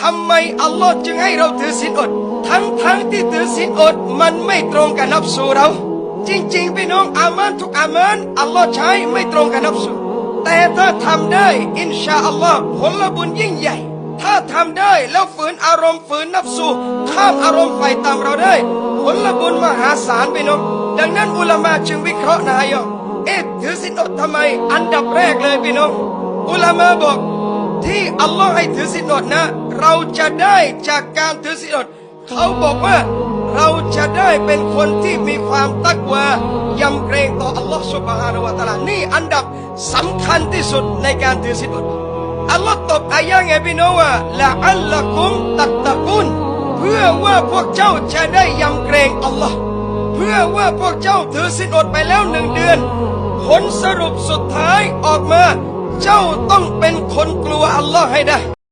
ทำไมอัลลอฮ์จึงให้เราถือศีลอด ทั้งทั้งๆที่ถือศีลอดมันไม่ตรงกับนับสูเรา จริงๆพี่น้องอามานทุกอามานอัลลอฮ์ใช้ไม่ตรงกับนับสูแต่ถ้าทำได้อินชาอัลลอฮ์ผลบุญยิ่งใหญ่ ถ้าทำได้แล้วฝืนอารมณ์ฝืนนับสูข้ามอารมณ์ไฟตามเราได้ผลบุญมหาศาลพี่น้องดังนั้นอุลามาจึงวิเคราะห์นายกเอ๊ะถือศีลอดทำไม อันดับแรกเลยพี่น้องอุลามาบอก ที่อัลลอฮ์ให้ถือศีลอดนะ เราจะได้จากการถือศีลอดเขาบอกว่าเราจะได้เป็นคนที่มีความตักวายำเกรงต่ออัลลอฮ์สุบฮานะฮูวะตะอาลานี่อันดับสำคัญที่สุดในการถือศีลอดอัลลอฮ์ตอบอายะห์ไงพี่น้องว่าละอัลละกุมตัตตะกุนเพื่อว่าพวกเจ้าจะได้ยำเกรงอัลลอฮ์เพื่อว่าพวกเจ้าถือศีลอดไปแล้วหนึ่งเดือน ผลสรุปสุดท้ายออกมา เจ้าต้องเป็นคนกลัวอัลลอฮ์ให้ได้